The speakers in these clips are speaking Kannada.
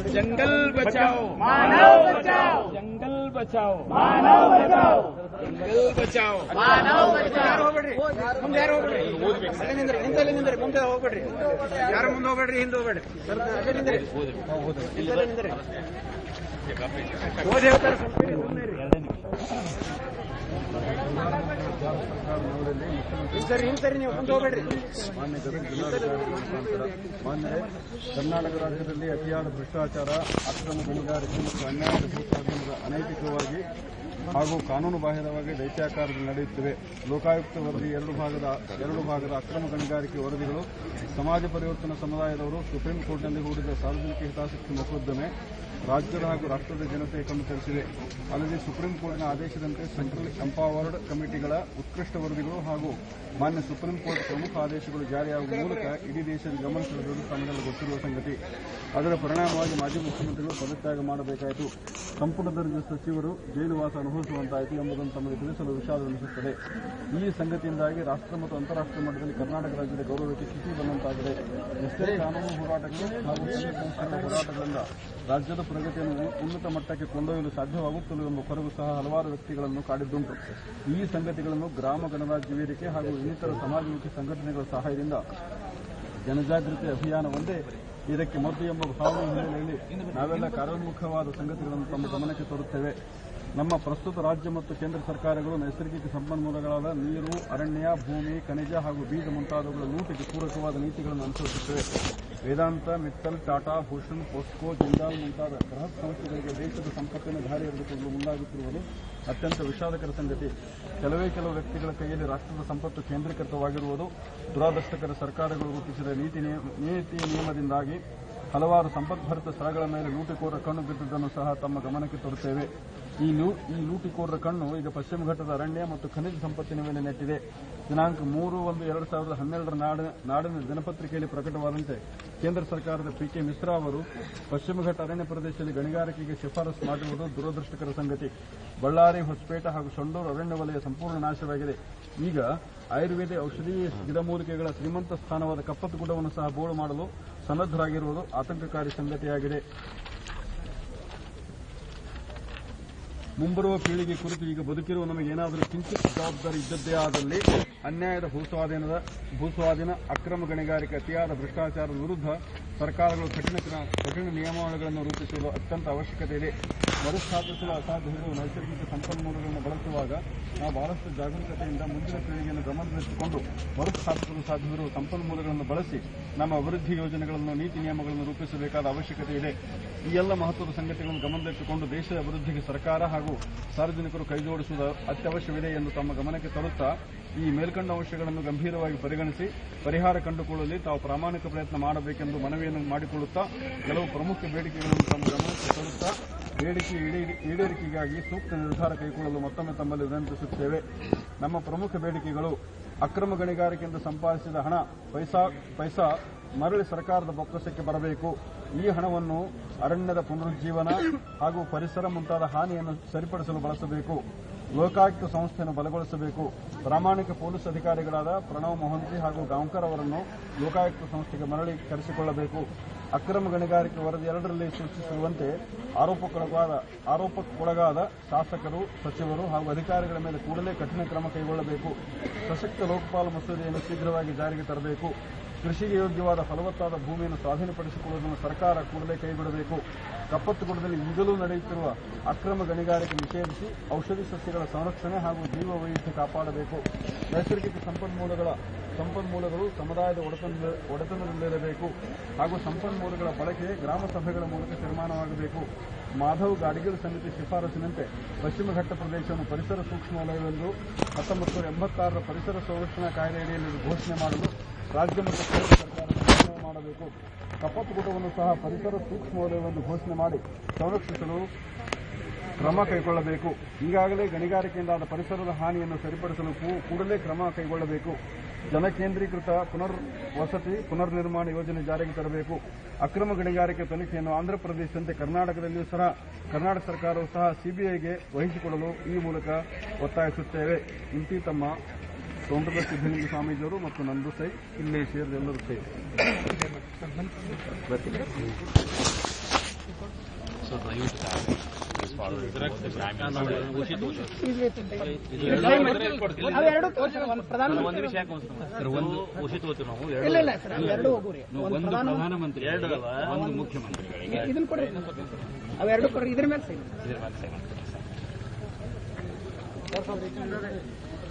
जंगल बचाओ मानव बचाओ जंगल बचाओ मानव बचाओ जंगल बचाओ ಮಾನವ ಬಚಾವ್ ಯಾರು ಹೋಗ್ಬೇಡ್ರಿ ಮುಂದೆ ಯಾರು ಹೋಗ್ಬೇಡ್ರಿ ಅಲ್ಲೇ ನಿಂದ್ರಿ ನಿಂತಲ್ಲೇ ನಿಂದ್ರಿ ಮುಂದೆ ಹೋಗ್ಬೇಡ್ರಿ ಯಾರು ಮುಂದೆ ಹೋಗ್ಬೇಡ್ರಿ ಹಿಂದೆ ಹೋಗ್ಬೇಡ್ರಿ ಸ್ವಲ್ಪ ಅಲ್ಲೇ ನಿಂದ್ರಿ ನಿಂತಲ್ಲೇ ನಿಂದ್ರಿ ಓದಿ ಹೇಳ್ತಾರೆ ಸ್ವಲ್ಪ ಮಾನ್ಯ ಕರ್ನಾಟಕ ರಾಜ್ಯದಲ್ಲಿ ಅತಿಯಾದ ಭ್ರಷ್ಟಾಚಾರ ಅಕ್ರಮ ಗಣಿಗಾರಿಕೆ ಮತ್ತು ಅನ್ಯಾಯದ ಭೂಸ್ವಾಧೀನದ ಹಾಗೂ ಕಾನೂನು ಬಾಹಿರವಾಗಿ ದೈತ್ಯಾಕಾರದಲ್ಲಿ ನಡೆಯುತ್ತಿವೆ. ಲೋಕಾಯುಕ್ತ ವರದಿ ಎರಡು ಭಾಗದ ಎರಡು ಭಾಗದ ಅಕ್ರಮ ಗಣಿಗಾರಿಕೆ ವರದಿಗಳು. ಸಮಾಜ ಪರಿವರ್ತನಾ ಸಮುದಾಯದವರು ಸುಪ್ರೀಂ ಕೋರ್ಟ್ನಲ್ಲಿ ಹೂಡಿದ ಸಾರ್ವಜನಿಕ ಹಿತಾಸಕ್ತಿ ಮೊಕದ್ದಮೆ ರಾಜ್ಯದ ಹಾಗೂ ರಾಷ್ಟ್ರದ ಜನತೆ ಕಣ್ಣು ತರಿಸಿವೆ ಅಲ್ಲದೆ ಸುಪ್ರೀಂ ಕೋರ್ಟ್ನ ಆದೇಶದಂತೆ ಸೆಂಟ್ರಲ್ ಎಂಪಾವರ್ಡ್ ಕಮಿಟಿಗಳ ಉತ್ಕೃಷ್ಟ ವರದಿಗಳು ಹಾಗೂ ಮಾನ್ಯ ಸುಪ್ರೀಂ ಕೋರ್ಟ್ ಪ್ರಮುಖ ಆದೇಶಗಳು ಜಾರಿಯಾಗುವ ಮೂಲಕ ಇಡೀ ದೇಶದ ಗಮನ ಸೆಳೆದಿರುವುದು ತಮಗೆಲ್ಲ ಗೊತ್ತಿರುವ ಸಂಗತಿ. ಅದರ ಪರಿಣಾಮವಾಗಿ ಮಾಜಿ ಮುಖ್ಯಮಂತ್ರಿಗಳು ಪದತ್ಯಾಗ ಮಾಡಬೇಕಾಯಿತು. ಸಂಪುಟ ದರ್ಜೆ ಸಚಿವರು ಜೈಲುವಾಸ ಅನುಭವಿಸುವಂತಾಯಿತು ಎಂಬುದನ್ನು ತಮಗೆ ತಿಳಿಸಲು ವಿಷಾದವೆನಿಸುತ್ತದೆ ಈ ಸಂಗತಿಯಿಂದಾಗಿ ರಾಷ್ಟ್ರ ಮತ್ತು ಅಂತಾರಾಷ್ಟ್ರೀಯ ಮಟ್ಟದಲ್ಲಿ ಕರ್ನಾಟಕ ರಾಜ್ಯದ ಗೌರವಕ್ಕೆ ಕಿಸಿ ಬಂದಂತಾಗಿದೆ. ಎಷ್ಟೇ ಕಾನೂನು ಹೋರಾಟಗಳು ಹಾಗೂ ಹೋರಾಟಗಳಿಂದ ರಾಜ್ಯದ ಪ್ರಗತಿಯನ್ನು ಉನ್ನತ ಮಟ್ಟಕ್ಕೆ ಕೊಂಡೊಯ್ಯಲು ಸಾಧ್ಯವಾಗುತ್ತಿಲ್ಲ ಎಂಬ ಕೊರಗು ಸಹ ಹಲವಾರು ವ್ಯಕ್ತಿಗಳನ್ನು ಕಾಡಿದ್ದುಂಟು. ಈ ಸಂಗತಿಗಳನ್ನು ಗ್ರಾಮ ಗಣರಾಜ್ಯ ವೇದಿಕೆ ಹಾಗೂ ಇನ್ನಿತರ ಸಮಾಜಮುಖಿ ಸಂಘಟನೆಗಳ ಸಹಾಯದಿಂದ ಜನಜಾಗೃತಿ ಅಭಿಯಾನ ಒಂದೇ ಇದಕ್ಕೆ ಮದ್ದು ಎಂಬ ಭಾವನೆ ಹಿನ್ನೆಲೆಯಲ್ಲಿ ನಾವೆಲ್ಲ ಕಾರ್ಯೋನ್ಮುಖವಾದ ಸಂಗತಿಗಳನ್ನು ತಮ್ಮ ಗಮನಕ್ಕೆ ತರುತ್ತೇವೆ. ನಮ್ಮ ಪ್ರಸ್ತುತ ರಾಜ್ಯ ಮತ್ತು ಕೇಂದ್ರ ಸರ್ಕಾರಗಳು ನೈಸರ್ಗಿಕ ಸಂಪನ್ಮೂಲಗಳಾದ ನೀರು, ಅರಣ್ಯ, ಭೂಮಿ, ಖನಿಜ ಹಾಗೂ ಬೀಜ ಮುಂತಾದವುಗಳ ಲೂಟಿಗೆ ಪೂರಕವಾದ ನೀತಿಗಳನ್ನು ಅನುಸರಿಸುತ್ತವೆ. ವೇದಾಂತ, ಮಿತ್ತಲ್, ಟಾಟಾ, ಭೂಷಣ್, ಪೋಸ್ಕೋ, ಜಿಂದಾಲ್ ಮುಂತಾದ ಬೃಹತ್ ಸಂಸ್ಥೆಗಳಿಗೆ ದೇಶದ ಸಂಪತ್ತಿನ ದಾರಿ ಹಿಡಿದುಕೊಂಡು ಮುಂದಾಗುತ್ತಿರುವುದು ಅತ್ಯಂತ ವಿಷಾದಕರ ಸಂಗತಿ. ಕೆಲವೇ ಕೆಲವು ವ್ಯಕ್ತಿಗಳ ಕೈಯಲ್ಲಿ ರಾಷ್ಟ್ರದ ಸಂಪತ್ತು ಕೇಂದ್ರೀಕೃತವಾಗಿರುವುದು ದುರಾದೃಷ್ಟಕರ ಸರ್ಕಾರಗಳು ರೂಪಿಸಿದ ನೀತಿ ನೀತಿ ನಿಯಮದಿಂದಾಗಿ ಹಲವಾರು ಸಂಪತ್ಭರಿತ ಸ್ಥಳಗಳ ಮೇಲೆ ಲೂಟಿಕೋರ ಕಣ್ಣು ಬಿದ್ದುದನ್ನು ಸಹ ತಮ್ಮ ಗಮನಕ್ಕೆ ತರುತ್ತೇವೆ. ಈ ಲೂ- ಈ ಲೂಟಿಕೋರರ ಕಣ್ಣು ಈಗ ಪಶ್ಚಿಮ ಘಟ್ಟದ ಅರಣ್ಯ ಮತ್ತು ಖನಿಜ ಸಂಪತ್ತಿನ ಮೇಲೆ ನೆಟ್ಟಿದೆ. ದಿನಾಂಕ ಮೂರು ಒಂದು ಎರಡು ಸಾವಿರದ ಹನ್ನೆರಡರ ನಾಡ- ನಾಡಿನ ದಿನಪತ್ರಿಕೆಯಲ್ಲಿ ಪ್ರಕಟವಾದಂತೆ ಕೇಂದ್ರ ಸರ್ಕಾರದ ಪಿ ಕೆ ಮಿಶ್ರಾ ಅವರು ಪಶ್ಚಿಮ ಘಟ್ಟ ಅರಣ್ಯ ಪ್ರದೇಶದಲ್ಲಿ ಗಣಿಗಾರಿಕೆಗೆ ಶಿಫಾರಸು ಮಾಡಿರುವುದು ದುರದೃಷ್ಟಕರ ಸಂಗತಿ. ಬಳ್ಳಾರಿ, ಹೊಸಪೇಟೆ ಹಾಗೂ ಸಂಡೂರು ಅರಣ್ಯ ವಲಯ ಸಂಪೂರ್ಣ ನಾಶವಾಗಿದೆ. ಈಗ ಆಯುರ್ವೇದ ಔಷಧೀಯ ಗಿಡಮೂಲಿಕೆಗಳ ಶ್ರೀಮಂತ ಸ್ಥಾನವಾದ ಕಪ್ಪತ್ತುಗುಡ್ಡವನ್ನು ಸಹ ಬೋಳು ಮಾಡಲು ಸನ್ನದ್ದರಾಗಿರುವುದು ಆತಂಕಕಾರಿ ಸಂಗತಿಯಾಗಿದೆ. ಮುಂಬರುವ ಪೀಳಿಗೆ ಕುರಿತು ಈಗ ಬದುಕಿರುವ ನಮಗೆ ಏನಾದರೂ ಕಿಂಚಿತ್ ಜವಾಬ್ದಾರಿ ಇದ್ದದ್ದೇ ಆದಲ್ಲಿ ಅನ್ಯಾಯದ ಭೂಸ್ವಾಧೀನದ ಭೂಸ್ವಾಧೀನ ಅಕ್ರಮ ಗಣಿಗಾರಿಕೆ ಅತಿಯಾದ ಭ್ರಷ್ಟಾಚಾರದ ವಿರುದ್ಧ ಸರ್ಕಾರಗಳು ಕಠಿಣ ಕಠಿಣ ನಿಯಮಾವಳಿಗಳನ್ನು ರೂಪಿಸುವುದು ಅತ್ಯಂತ ಅವಶ್ಯಕತೆ ಇದೆ. ಮರುಸ್ಥಾಪಿಸಲು ಅಸಾಧ್ಯವಿರುವ ನೈಸರ್ಗಿಕ ಸಂಪನ್ಮೂಲಗಳನ್ನು ಬಳಸುವಾಗ ನಾವು ಬಹಳಷ್ಟು ಜಾಗರೂಕತೆಯಿಂದ ಮುಂದಿನ ಪೀಳಿಗೆಯನ್ನು ಗಮನದಲ್ಲಿಟ್ಟುಕೊಂಡು ಮರುಸ್ಥಾಪಿಸಲು ಸಾಧ್ಯವಿರುವ ಸಂಪನ್ಮೂಲಗಳನ್ನು ಬಳಸಿ ನಮ್ಮ ಅಭಿವೃದ್ಧಿ ಯೋಜನೆಗಳನ್ನು, ನೀತಿ ನಿಯಮಗಳನ್ನು ರೂಪಿಸಬೇಕಾದ ಅವಶ್ಯಕತೆ ಇದೆ. ಈ ಎಲ್ಲ ಮಹತ್ವದ ಸಂಗತಿಗಳನ್ನು ಗಮನದಲ್ಲಿಟ್ಟುಕೊಂಡು ದೇಶದ ಅಭಿವೃದ್ಧಿಗೆ ಸರ್ಕಾರ ಹಾಗೂ ಸಾರ್ವಜನಿಕರು ಕೈಜೋಡಿಸುವುದು ಅತ್ಯವಶ್ಯವಿದೆ ಎಂದು ತಮ್ಮ ಗಮನಕ್ಕೆ ತರುತ್ತಾ ಈ ಮೇಲ್ಕಂಡ ಅಂಶಗಳನ್ನು ಗಂಭೀರವಾಗಿ ಪರಿಗಣಿಸಿ ಪರಿಹಾರ ಕಂಡುಕೊಳ್ಳಲು, ತಾವು ಪ್ರಾಮಾಣಿಕ ಪ್ರಯತ್ನ ಮಾಡಬೇಕೆಂದು ಮನವಿಯನ್ನು ಮಾಡಿಕೊಳ್ಳುತ್ತಾ ಕೆಲವು ಪ್ರಮುಖ ಬೇಡಿಕೆಗಳನ್ನು ತಮ್ಮ ಗಮನಕ್ಕೆ ತರುತ್ತಾ ಬೇಡಿಕೆ ಈಡೇ- ಈಡೇರಿಕೆಗಾಗಿ ಸೂಕ್ತ ನಿರ್ಧಾರ ಕೈಗೊಳ್ಳಲು ಮತ್ತೊಮ್ಮೆ ತಮ್ಮಲ್ಲಿ ವಿನಂತಿಸುತ್ತೇವೆ. ನಮ್ಮ ಪ್ರಮುಖ ಬೇಡಿಕೆಗಳು ಅಕ್ರಮ ಗಣಿಗಾರಿಕೆಯಿಂದ ಸಂಪಾದಿಸಿದ ಹಣ, ಪೈಸಾ ಪೈಸಾ ಮರಳಿ ಸರ್ಕಾರದ ಬೊಕ್ಕಸಕ್ಕೆ ಬರಬೇಕು. ಈ ಹಣವನ್ನು ಅರಣ್ಯದ ಪುನರುಜ್ಜೀವನ ಹಾಗೂ ಪರಿಸರ ಮುಂತಾದ ಹಾನಿಯನ್ನು ಸರಿಪಡಿಸಲು ಬಳಸಬೇಕು. ಲೋಕಾಯುಕ್ತ ಸಂಸ್ಥೆಯನ್ನು ಬಲಗೊಳಿಸಬೇಕು. ಪ್ರಾಮಾಣಿಕ ಪೊಲೀಸ್ ಅಧಿಕಾರಿಗಳಾದ ಪ್ರಣವ್ ಮೊಹಂತಿ ಹಾಗೂ ಗಾಂವ್ಕರ್ ಅವರನ್ನು ಲೋಕಾಯುಕ್ತ ಸಂಸ್ಥೆಗೆ ಮರಳಿ ಕರೆಸಿಕೊಳ್ಳಬೇಕು. ಅಕ್ರಮ ಗಣಿಗಾರಿಕೆ ವರದಿ ಎರಡರಲ್ಲಿ ಸೂಚಿಸಿರುವಂತೆ ಆರೋಪಕ್ಕೊಳಗಾದ ಆರೋಪಕ್ಕೊಳಗಾದ ಶಾಸಕರು, ಸಚಿವರು ಹಾಗೂ ಅಧಿಕಾರಿಗಳ ಮೇಲೆ ಕೂಡಲೇ ಕಠಿಣ ಕ್ರಮ ಕೈಗೊಳ್ಳಬೇಕು. ಸಶಕ್ತ ಲೋಕಪಾಲ ಮಸೂದೆಯನ್ನು ಶೀಘ್ರವಾಗಿ ಜಾರಿಗೆ ತರಬೇಕು. ಕೃಷಿಗೆ ಯೋಗ್ಯವಾದ ಫಲವತ್ತಾದ ಭೂಮಿಯನ್ನು ಸ್ವಾಧೀನಪಡಿಸಿಕೊಳ್ಳುವುದನ್ನು ಸರ್ಕಾರ ಕೂಡಲೇ ಕೈಬಿಡಬೇಕು ಕಪ್ಪತ್ತುಗುಡದಲ್ಲಿ ಈಗಲೂ ನಡೆಯುತ್ತಿರುವ ಅಕ್ರಮ ಗಣಿಗಾರಿಕೆ ನಿಷೇಧಿಸಿ ಔಷಧಿ ಸಸ್ಯಗಳ ಸಂರಕ್ಷಣೆ ಹಾಗೂ ಜೀವ ವೈವಿಧ್ಯ ಕಾಪಾಡಬೇಕು. ನೈಸರ್ಗಿಕ ಸಂಪನ್ಮೂಲಗಳ ಸಂಪನ್ಮೂಲಗಳು ಸಮುದಾಯದ ಒಡೆತನ ಒಡೆತನದಲ್ಲಿರಬೇಕು ಹಾಗೂ ಸಂಪನ್ಮೂಲಗಳ ಬಳಕೆ ಗ್ರಾಮ ಸಭೆಗಳ ಮೂಲಕ ತೀರ್ಮಾನವಾಗಬೇಕು. ಮಾಧವ್ ಗಾಡಿಗಲ್ ಸಮಿತಿ ಶಿಫಾರಸಿನಂತೆ ಪಶ್ಚಿಮ ಘಟ್ಟ ಪ್ರದೇಶವನ್ನು ಪರಿಸರ ಸೂಕ್ಷ್ಮ ವಲಯವೆಂದು ಹತ್ತೊಂಬತ್ತು ಎಂಬತ್ತಾರರ ಪರಿಸರ ಸಂರಕ್ಷಣಾ ಕಾಯ್ದೆಯಡಿಯಲ್ಲಿ ಘೋಷಣೆ ಮಾಡಲು ರಾಜ್ಯ ಮತ್ತು ಕೇಂದ್ರ ಸರ್ಕಾರ ಮಾಡಬೇಕು. ಕಪ್ಪತ್ತುಗುಡ್ಡವನ್ನು ಸಹ ಪರಿಸರ ಸೂಕ್ಷ್ಮ ವಲಯವೆಂದು ಘೋಷಣೆ ಮಾಡಿ ಸಂರಕ್ಷಿಸಲು ಕ್ರಮ ಕೈಗೊಳ್ಳಬೇಕು. ಈಗಾಗಲೇ ಗಣಿಗಾರಿಕೆಯಿಂದಾದ ಪರಿಸರದ ಹಾನಿಯನ್ನು ಸರಿಪಡಿಸಲು ಕೂಡಲೇ ಕ್ರಮ ಕೈಗೊಳ್ಳಬೇಕು. ಜನಕೇಂದ್ರೀಕೃತ ಪುನರ್ ವಸತಿ ಪುನರ್ ನಿರ್ಮಾಣ ಯೋಜನೆ ಜಾರಿಗೆ ತರಬೇಕು. ಅಕ್ರಮ ಗಣಿಗಾರಿಕೆ ತನಿಖೆಯನ್ನು ಆಂಧ್ರಪ್ರದೇಶದಂತೆ ಕರ್ನಾಟಕದಲ್ಲಿಯೂ ಸಹ ಕರ್ನಾಟಕ ಸರ್ಕಾರವು ಸಹ ಸಿಬಿಐಗೆ ವಹಿಸಿಕೊಡಲು ಈ ಮೂಲಕ ಒತ್ತಾಯಿಸುತ್ತೇವೆ. ಇಂತಿ ತಮ್ಮ ಸೋಮರದ ಸಿದ್ದಲಿಂಗ ಸ್ವಾಮೀಜಿಯವರು ಮತ್ತು ನಂದು ಸೈ ಇಲ್ಲಿ ಸೇರಿದ ಎಲ್ಲರೂ ಸೈ. ಸರ್ ಸರ್ ಪ್ರಧಾನಮಂತ್ರಿ ಎರಡು ಒಂದು ಮುಖ್ಯಮಂತ್ರಿಗಳಿಗೆ ಇದನ್ನ ಕೊಡ್ರಿ. ಅವೆರಡು ಕೊಡ್ರಿ ಇದ್ರ ಮೇಲೆ ಸೈನ್ ಇದ್ರ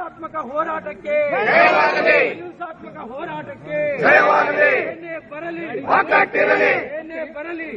ಅಹಿಂಸಾತ್ಮಕ ಹೋರಾಟಕ್ಕೆ ಅಹಿಂಸಾತ್ಮಕ ಹೋರಾಟಕ್ಕೆ ಏನೇ ಬರಲಿ ಏನೇ ಬರಲಿ